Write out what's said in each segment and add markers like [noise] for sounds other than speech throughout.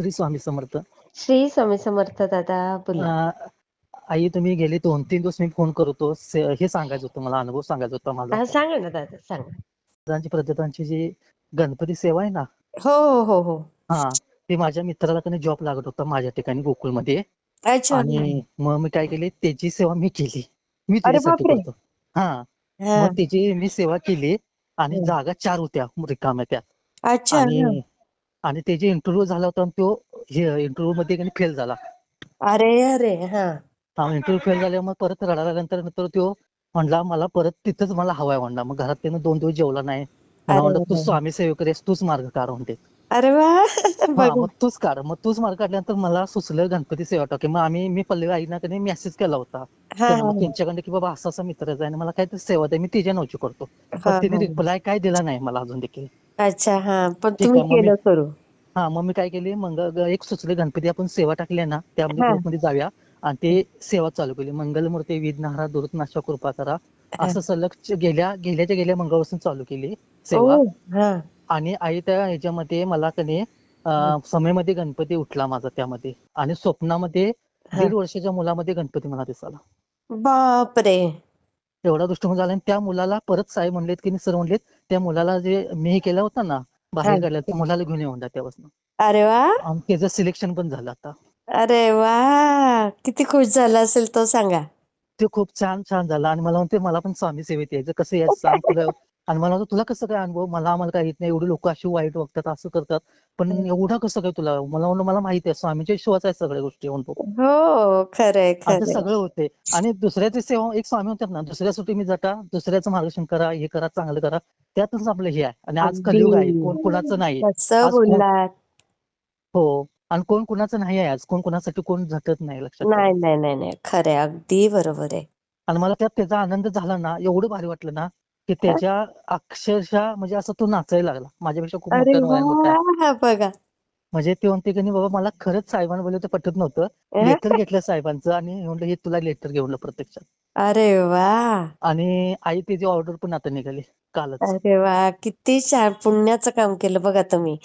श्री स्वामी समर्थ. श्री स्वामी समर्थ दादा बोला. आई तुम्ही गेले दोन तीन दिवस मी फोन करतो हे सांगायचं होतं मला अनुभव सांगायचा होता मला. सांगा ना दादा सांगा. पद्धतांची जी गणपती सेवा आहे ना. हो हो हो हो. हा ते माझ्या मित्राला कधी जॉब लागत होता माझ्या ठिकाणी गोकुळमध्ये. आणि मग मी काय केली त्याची सेवा मी केली. मी. करतो. हा. मग त्याची मी सेवा केली आणि. जागा चार होत्या रिकाम्या त्या. अच्छा हा. आणि आणि त्याचे इंटरव्ह्यू झाला होता आणि तो इंटरव्ह्यू मध्ये फेल झाला. अरे अरे हा. इंटरव्ह्यू फेल झाल्यामुळे परत रडायला लागल्यानंतर नंतर तो म्हणला मला परत तिथंच मला हवाय म्हणला. मग घरात त्यानं दोन दिवस जेवला नाही. म्हणलं तू. स्वामी आहेस तूच मार्ग काढ म्हणते. अरे मग तूच काढ. मग तूच मार्ग काढल्यानंतर मला सुचलं गणपती सेवा टाके मग आम्ही मी पल्लवी आईना कधी मेसेज केला होता. त्यांच्याकडे की बाबा असा असा मित्र आहे आणि मला काहीतरी सेवा द्या मी तिच्या नवची करतो. पण तिने. रिप्लाय काय दिला नाही मला अजून देखील. अच्छा हा. पण ठीक तुम्ही आहे, मग मी- केलं करू. हा मग मी काय केली मग ग- एक सुचले गणपती आपण सेवा टाकली आहे ना हा. ग्रुपमध्ये जाऊया आणि ते सेवा चालू केली. मंगलमूर्ती विघ्नहारा दुरुत नाशा कृपा करा. असं सलग च- गेल्या गेल्याच्या गेल्या मंगळपासून चालू केली सेवा. ओ, हा. आणि आई त्या ह्याच्यामध्ये मला कधी अं, समयमध्ये गणपती उठला माझा त्यामध्ये. आणि स्वप्नामध्ये हा. दीड वर्षाच्या मुलामध्ये गणपती मला दिसला. बापरे. एवढा दृष्टिकोन झाला आणि त्या मुलाला परत साहेब म्हणलेत की सर म्हणलेत त्या मुलाला जे मी केलं होतं ना बाहेर. काढलं त्या मुलाला घेऊन येऊन त्यापासून. अरे वा. त्याचं सिलेक्शन पण झालं आता. अरे वा. किती खुश झाला असेल तो सांगा. ते खूप छान छान झालं आणि मला म्हणते मला पण स्वामी सेवेत यायचं. कसं यायचं सांग तुला. आणि मला तुला कसं काय अनुभव? मला आम्हाला काही येत नाही. एवढी लोक अशी वाईट वागतात असं करतात. पण एवढं कसं काय तुला? मला म्हणलं मला माहिती आहे. स्वामीच्या विश्वास आहे सगळ्या गोष्टी म्हणतो. हो खरंय सगळं होते आणि दुसऱ्याची सेवा एक स्वामी म्हणतात ना दुसऱ्यासाठी मी जाता दुसऱ्याचं मार्गदर्शन करा हे करा चांगलं करा. त्यातच आपलं हे आहे. आणि आज कलियुग आहे. कोण कुणाचं नाही. हो. आणि कोण कुणाचं नाही आहे आज. कोण कुणासाठी कोण झटत नाही लक्षात. नाही नाही नाही. खरंय. अगदी बरोबर आहे. आणि मला त्यात त्याचा आनंद झाला ना एवढं भारी वाटलं ना की त्याच्या अक्षरशः म्हणजे असं तो नाचायला लागला. माझ्यापेक्षा खूप मोठ्या मोठा बघा. म्हणजे ते म्हणते की बाबा मला खरंच साहेबांना बोलले ते पटत नव्हतं. लेटर घेतलं साहेबांचं आणि म्हणलं हे तुला लेटर घेऊन प्रत्यक्षात. अरे वा. आणि आई त्याची ऑर्डर पण आता निघाली. कालच. अरे वा! किती छान! पुण्याचं काम केलं बघा तुम्ही.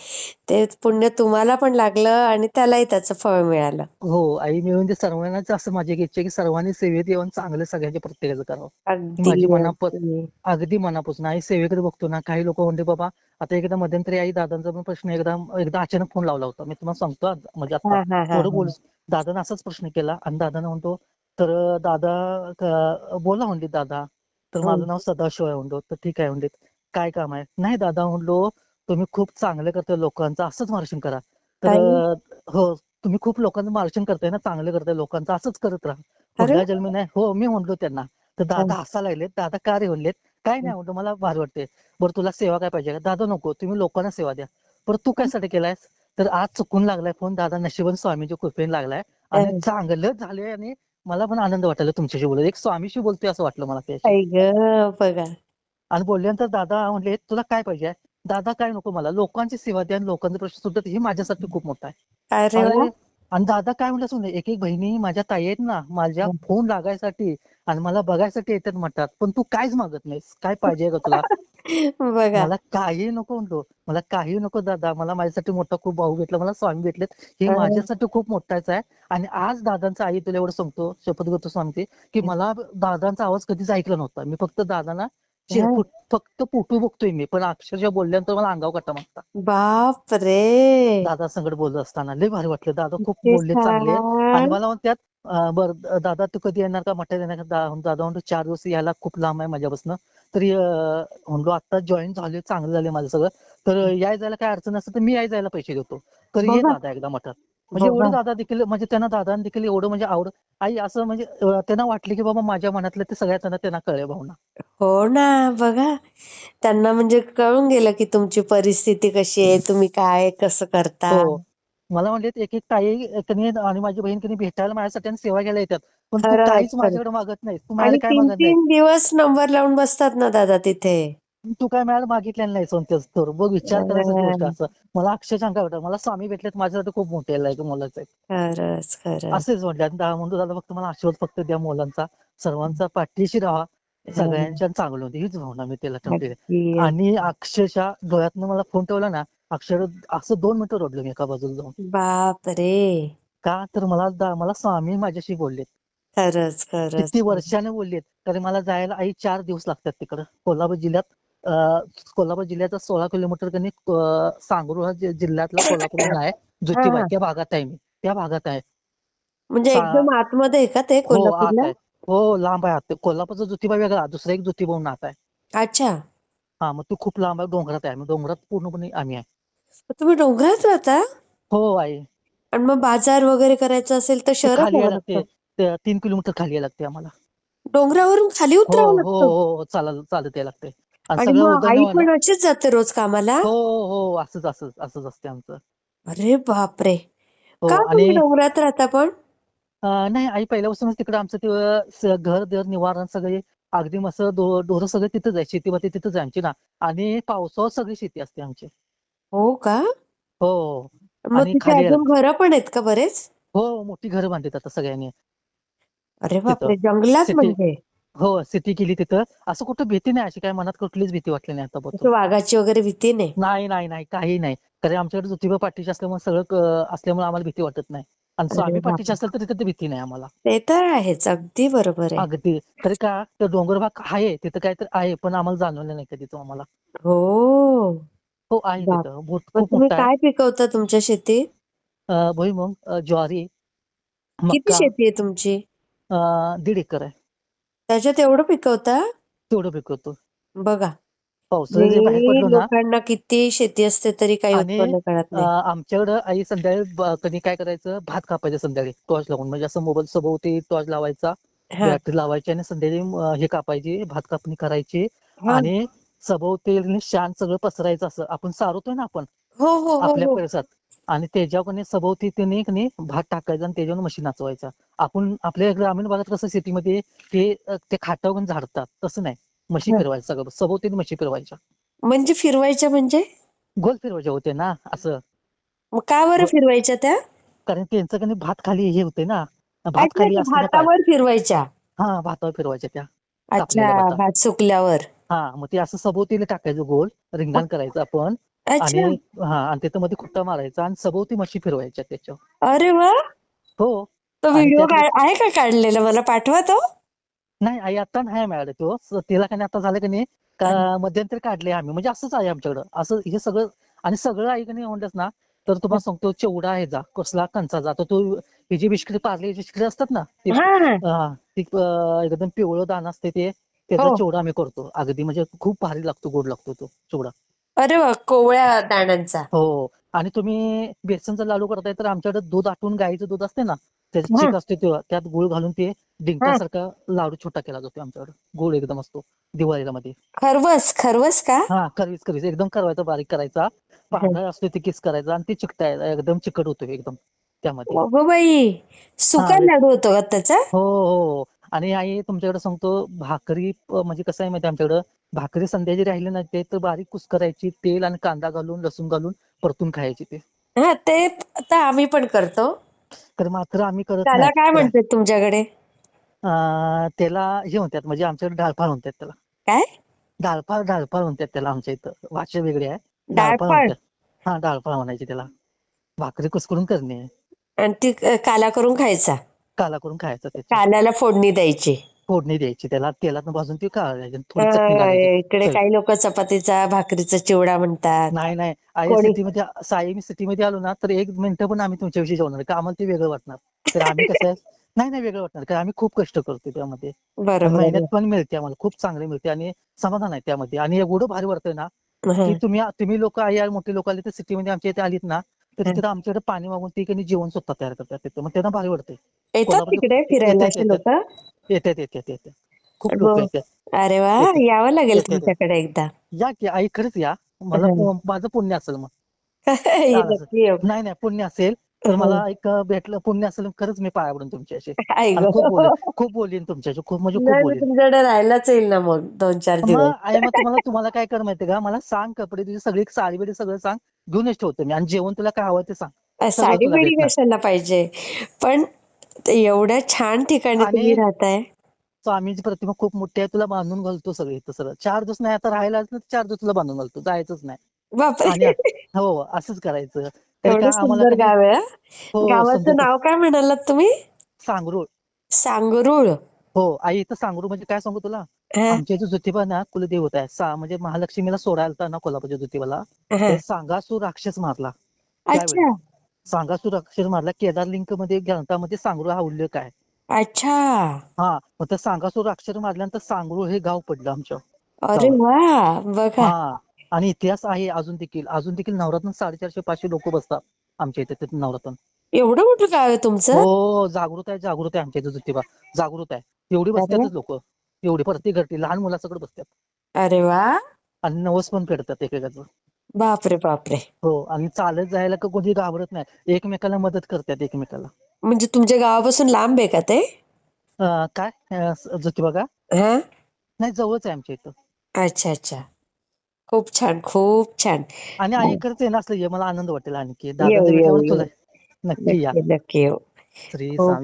ते पुण्य तुम्हाला पण लागलं आणि त्यालाही त्याचं फळ मिळालं. हो आई मिळून ते सर्वांनाच असं माझी एक इच्छा आहे की सर्वांनी सेवेत येऊन चांगलं सगळ्यांच्या प्रत्येकाचं करावं. अगदी माझी मनापास- अगदी. अगदी मनापासून. आई सेवेकडे बघतो ना काही लोक म्हणते बाबा आता एकदा मध्यंतरी आई दादांचा पण प्रश्न एकदा एकदा अचानक फोन लावला होता. मी तुम्हाला सांगतो आज, म्हणजे आता हा, हा, थोडं हा. बोल दादानं असाच प्रश्न केला आणि दादानं म्हणतो तर दादा क- बोला म्हणले दादा. तर हम्म. माझं नाव सदाशिव आहे म्हणतो तर ठीक आहे म्हणले काय काम आहे? नाही दादा म्हणलो तुम्ही खूप चांगलं करताय लोकांचं असंच मार्गदर्शन करा. तर हो तुम्ही खूप लोकांचं मार्गदर्शन करताय ना चांगलं करताय लोकांचं असंच करत राहा. पुढल्या जन्मी नाही. हो मी म्हणलो त्यांना. तर दादा हसायला लागलेत दादा का रे म्हणलेत? काय नाही म्हणतो मला भारी वाटते बरं तुला सेवा काय पाहिजे? का दादा नको तुम्ही लोकांना सेवा द्या. बरं तू काय साठी केलायस? तर आज चुकून लागलाय फोन. दादा नशिबन स्वामीच्या कृपेने लागलाय. आणि. चांगलं झालंय आणि मला पण आनंद वाटायला तुमच्याशी बोलत एक स्वामीशी बोलतोय असं वाटलं मला त्याशी. आई ग बघा. आणि बोलल्यानंतर दादा म्हणले तुला काय पाहिजे? दादा काय नको मला. लोकांची सेवा द्या आणि लोकांचे प्रश्न सुटत हे माझ्यासाठी खूप मोठं आहे. अरे वा. अरे, आणि दादा काय म्हणलं सुने एक एक बहिणी माझ्या ताई आहेत ना माझ्या. फोन लागायसाठी आणि मला बघायसाठी येतात म्हणतात. पण तू काहीच मागत नाहीस. काय पाहिजे का तुला? बघा. मला काही नको म्हणतो. मला काही नको दादा. मला माझ्यासाठी मोठा खूप भाऊ भेटला. मला स्वामी भेटलेत. हे अरे. माझ्यासाठी खूप मोठाच आहे. आणि आज दादांचा आई तुला एवढं सांगतो शपथ घेतो स्वामी की मला दादांचा आवाज कधीच ऐकला नव्हता. मी फक्त दादांना. फुट- फक्त फोटो बघतोय मी. पण अक्षरशः बोलल्यानंतर मला अंगावर कट्टा मागता बाप रे दादा संगत बोलत असताना लय भारी वाटलं. दादा खूप बोलले चांगले. आणि. मला म्हणतात अं, बर दादा तू कधी येणार का? मठात येणार का? दादा म्हणतो चार दिवस यायला खूप लांब आहे माझ्यापासून. तरी म्हणलो आता जॉईन झाले चांगलं झाले माझं सगळं. तर याय जायला काय अडचण असेल तर मी याय जायला पैसे देतो. तर ये. दादा एकदा मठात. म्हणजे. एवढं दादा देखील म्हणजे त्यांना दादा देखील एवढं म्हणजे आवड आई असं म्हणजे त्यांना वाटलं की बाबा माझ्या मनातलं ते सगळ्या त्यांना त्यांना कळले भावना. हो ना बघा. त्यांना म्हणजे कळून गेलं की तुमची परिस्थिती कशी आहे तुम्ही काय कसं करता. हो मला म्हणले एक एक ताई कधी आणि माझी बहीण कधी भेटायला माझ्यासाठी आणि सेवा घ्यायला येतात. पण तू काहीच. माझ्याकडे मागत नाहीस. तू आणि माझ्याकडे काय तीन मागत नाही तीन दिवस नंबर लावून बसतात ना दादा तिथे. तू काय मिळायला मागितलेलं नाही सोनतेच तर बघ विचार करायची गोष्ट. असं. मला अक्षरशः काय वाटतं मला स्वामी भेटलेत माझ्यासाठी खूप मोठे लायक मुलाचं आहे खरंच खरंच. असेच म्हटले आणि दा- म्हणतो दादा फक्त मला आशीर्वाद फक्त द्या मुलांचा. सर्वांचा पाठीशी राहा. सगळ्यांच्या चांगलं होते हीच भावना मी त्याला अगदी आणि अक्षरशः डोळ्यातनं मला फोन ठेवला ना अक्षर असं दोन मीटर ओढलं मी एका बाजूला जाऊन. बाप रे का तर मला दा- मला स्वामी माझ्याशी बोललेत. खरंच खरंच. किती वर्षाने बोललेत. तरी मला जायला आई चार दिवस लागतात तिकडं. कोल्हापूर जिल्ह्यात अं, कोल्हापूर जिल्ह्याचा सोळा किलोमीटर कनी अं, जि- जिल्ह्यातला कोल्हापूर आहे. ज्योतिबा हा. त्या भागात आहे मी. त्या भागात आहे. म्हणजे सा- एकदम आतमध्ये आहे का ते हो आत कोल्हापूरला? आहे. हो लांब आहे आत. कोल्हापूरचा ज्योतिबा वेगळा दुसरा एक ज्योतिबा म्हणून आत आहे. अच्छा. हा मग तो खूप लांब आहे. डोंगरात आहे. डोंगरात पूर्णपणे आम्ही आहे. तुम्ही डोंगरात राहता? हो आई. आणि मग बाजार वगैरे करायचं असेल तर शहरात खाली यावं यायला लागते. लागतं. ते तीन किलोमीटर खाली यायला लागते आम्हाला. डोंगरावरून खाली हो उतरावं हो लागतं. हो हो चालत चालत यायला लागते. आणि आणि सगळं मग आई उदरनिर्वाह पण अशीच जाते रोज कामाला? हो हो हो असंच असंच असंच असते आमचं. अरे बापरे. हो का आणि डोंगरात राहता पण? अं, नाही आई पहिल्यापासूनच तिकडे आमचं ते स- घर दर निवारण सगळे अगदी मस्त डो ढोरं सगळे तिथंच आहे. शेती माती तिथंच आहे आमची ना. आणि पावसाळ्यात सगळी शेती असते आमची. हो का? हो. मग आणि तिथे खाली अजून घरं पण आहेत का बरेच? हो मोठी घरं बांधतात आता सगळ्यांनी. अरे तिथं बापरे जंगलात सिटी म्हणजे? हो सिटी केली तिथं. असं कुठं भीती नाही अशी काय मनात कुठलीच भीती वाटली नाही असं आतापर्यंत वाघाची वगैरे भीती नाही? नाही नाही नाही काही नाही. कारण आमच्याकडे ज्योतिबा पाठीशी असल्यामुळे सगळं क- असल्यामुळे आम्हाला भीती वाटत नाही. आणि अरे स्वामी पाठीशी बापरे. असेल तर तिथे भीती नाही आम्हाला. ते तर आहेच अगदी बरोबर आहे. अगदी. तरी का तर डोंगर भाग आहे तिथं काहीतरी आहे पण आम्हाला जाणवलं नाही कधी तो आम्हाला. हो. हो आहे बाप. तिथं मोठ मग खूप तुम्ही मोठा आहे. काय पिकवता तुमच्या शेतीत? अं, भुईमुग अं, ज्वारी किती मक्का शेती आहे तुमची? अं, दीड एकर आहे. त्याच्यात एवढं पिकवता? तेवढं पिकवतो. बघा. पावसाळ्यात जे बाहेर पडलो ना लोकांना किती शेती असते तरी काही आणि उत्पन्न कळत नाही. आमच्याकडं आई संध्याकाळी ब- कधी काय करायचं? भात कापायचं संध्याकाळी टॉर्च लावून. म्हणजे असं मोबाईल सभोवती टॉर्च लावायचा हा. बॅटरी लावायची आणि संध्याकाळी अं, हे कापायची भात कापणी करायची हा. आणि सभोवती शान सगळं पसरायचं असं. आपण सारवतोय ना आपण. हो हो हो आपल्या हो परिसरात. आणि त्याच्यावर कणी सभोवती त्याने भात टाकायचा आणि त्याच्यावर मशीन नाचवायचा आपण आपल्या ग्रामीण भागात कसं शेतीमध्ये ते ते खाटावर पण झाडतात. तसं नाही. म्हशी हा. फिरवायचं सगळं. सभोवती म्हशी फिरवायच्या. म्हणजे फिरवायच्या म्हणजे? गोल फिरवायच्या होते ना असं. मग का बरं फिरवायच्या त्या? कारण त्यांचं कणी भात खाली हे होते ना. भात खाली पाय भातावर फिरवायच्या. हा भातावर फिरवायच्या त्या. अच्छा भात सुकल्यावर. हा मग ते असं सभोवतीला टाकायचं गोल रिंगण करायचं आपण. आणि अच्छा हा आणि त्याच्या मध्ये खुट्टा मारायचा आणि सभोवती म्हशी फिरवायच्या त्याच्यावर. अरे वा. हो. तो आणि व्हिडिओ आहे का काढलेला? मला पाठवा तो. नाही आई आता नाही मिळालं तो. स- तिला काही आता झालं की नाही? का मध्यंतरी काढले आम्ही. म्हणजे असंच आहे आमच्याकडं. असं हे सगळं आणि सगळं आई का नाही म्हणलंस ना तर तुम्हाला सांगतो चिवडा ह्याचा कसला कंचाचा तर तो ही जी बिस्किट पार्ले बिस्किट असतात ना ते हा हा. हा, ती अं, एकदम पिवळं दाणं असते ते. त्याचा हो. चिवडा आम्ही करतो. अगदी म्हणजे खूप भारी लागतो गोड लागतो तो चिवडा अरे वा कोवळ्या दाण्यांचा. हो. आणि तुम्ही बेसनचा लाडू करताय तर आमच्याकडे दूध आटून गाईचं दूध असते ना त्याचं चीक असते ते त्यात गुळ घालून ते डिंकासारखा लाडू छोटा केला जातो आमच्याकडे. गोड एकदम असतो दिवाळीला मध्ये खरवस खरवस का? हा करवीस करवीस एकदम करवायचा बारीक करायचा. पांढरा असतो ते किस करायचा आणि ते चिकटायचा एकदम चिकट होतो एकदम त्यामध्ये. बाई सुका लाडू होतो का त्याचा? हो हो. आणि आई तुमच्याकडे सांगतो भाकरी म्हणजे कसं आहे माहिती आमच्याकडं? भाकरी संध्याची राहिली ना ते तर बारीक कुस करायची तेल आणि कांदा घालून लसूण घालून परतून खायची ते. हा ते आता आम्ही पण करतो. तर मात्र आम्ही करत त्याला काय म्हणतात तुमच्याकडे? त्याला हे म्हणतात म्हणजे आमच्याकडे डाळफाळ म्हणतात त्याला. काय? डाळफाळ डाळफाळ म्हणतात त्याला आमच्या इथं. भाषा वेगळी आहे. डाळफाळ म्हणतात. हा डाळफाळ म्हणायची त्याला. भाकरी कुस्करून करणे. आणि ती काला करून खायचा? काला करून खायचा त्याची. काल्याला फोडणी द्यायची. फोडणी द्यायची त्याला तेलात भाजून ती आणि थोडी चटणी अ, घालायची. इकडे चवी काही लोक चपातीचा भाकरीचा चिवडा म्हणतात. नाही नाही. आई कोणी? सिटीमध्ये साई मी सिटीमध्ये आलो ना तर एक मिनिटं पण आम्ही तुमच्याविषयी जेवणार नाही का आम्हाला ते वेगळं वाटणार. तर आम्ही [laughs] कसं आहे नाही नाही वेगळं वाटणार कारण आम्ही खूप कष्ट करतो त्यामध्ये. आणि बरोबर मेहनत पण मिळते आम्हाला खूप चांगली मिळते आणि समाधान आहे त्यामध्ये. आणि एवढं भारी वाटतंय ना हा, की तुम्ही तुम्ही लोक आई आणि मोठे लोक आले तर सिटीमध्ये आमच्या इथे आलीत ना तर. तिथे आमच्याकडे पाणी मागून ती जेवण स्वतः तयार करतात तिथं. मग त्यांना भारी वाटतंय. येतात तिकडे फिरायला लोक? येतात येतात येतात. खूप लोक येतात. अरे वा यावं लागेल तुमच्याकडे एकदा. या की आई खरंच या. मला हा. माझं पुण्य असेल मग. [laughs] नाही नाही पुण्य असेल. तर मला एक भेटलं पुण्य असेल खरंच मी पाया पडून तुमच्याशी. खूप. बोलेन [laughs] खूप बोलीन तुमच्याशी. खूप म्हणजे खूप बोलीन. तुमच्याकडे राहायलाच येईल ना मग दोन चार दिवस. आई मग तुम्हाला तुम्हाला काय कर माहितीये का? मला सांग कपडे तुझी सगळी साडी बिडी सगळं सांग. घेऊनच ठेवतो मी. आणि जेवण तुला काय हवं ते सांग. साडी बिडी कशाला पाहिजे? पण एवढ्या छान ठिकाणी तुम्ही राहताय. स्वामींची प्रतिमा खूप मोठी आहे तुला बांधून घालतो सगळे इथं सगळं चार दिवस नाही आता राहायला तर चार दिवस तुला बांधून घालतो जायचंच नाही. आणि बापरे हो असंच करायचं. तर एवढं काय आम्हाला सुंदर कधी गाव आहे. हा. हो गावाचं समजून नाव काय म्हणालात तुम्ही? सांगरूळ. सांगरुळ. हो आई इथं सांगरू म्हणजे काय सांगू तुला? हा, आमच्या इथे ज्योतिबा ना कुलदेवता आहे. सा म्हणजे महालक्ष्मीला सोडायला आलता ना कोल्हापूरच्या ज्योतिबाला हा. ते सांगासूर राक्षस मारला. त्यावेळी. अच्छा. सांगासूर राक्षस मारला केदार लिंकमध्ये ग्रंथामध्ये सांगरू हा उल्लेख आहे. अच्छा. हा मग त्या सांगासूर राक्षस मारल्यानंतर सांगरूळ हे गाव पडलं आमच्या अरे वा बघा. हा आणि इतिहास आहे अजून देखील अजून देखील नवरात्र साडेचारशे पाचशे लोक बसतात आमच्या इथे ते नवरात्र. एवढं मोठं गाव आहे तुमचं? हो जागृत आहे जागृत आहे आमच्या इथे ज्योतिबा जागृत आहे. एवढी अरे. बसतातच लोक. एवढी प्रत्येक घरटी लहान मुलासकट बसतात. अरे वा. आणि नवस पण फेडतात एकेकाचं. बापरे बापरे. हो आणि चालत जायला का कोणी घाबरत नाही. एकमेकाला मदत करतात एकमेकाला. म्हणजे तुमच्या गावापासून लांब आहे का ते? अं, काय? अं, ज्योतिबा का हा? नाही जवळच आहे आमच्या इथं. अच्छा अच्छा. खूप छान खूप छान. आणि आई खरंच येणं असलं ये मला आनंद वाटेल आणखी. दादा येऊ येऊ. तुला नक्की या. नक्की नक्की येऊ. श्री खूप स्वामी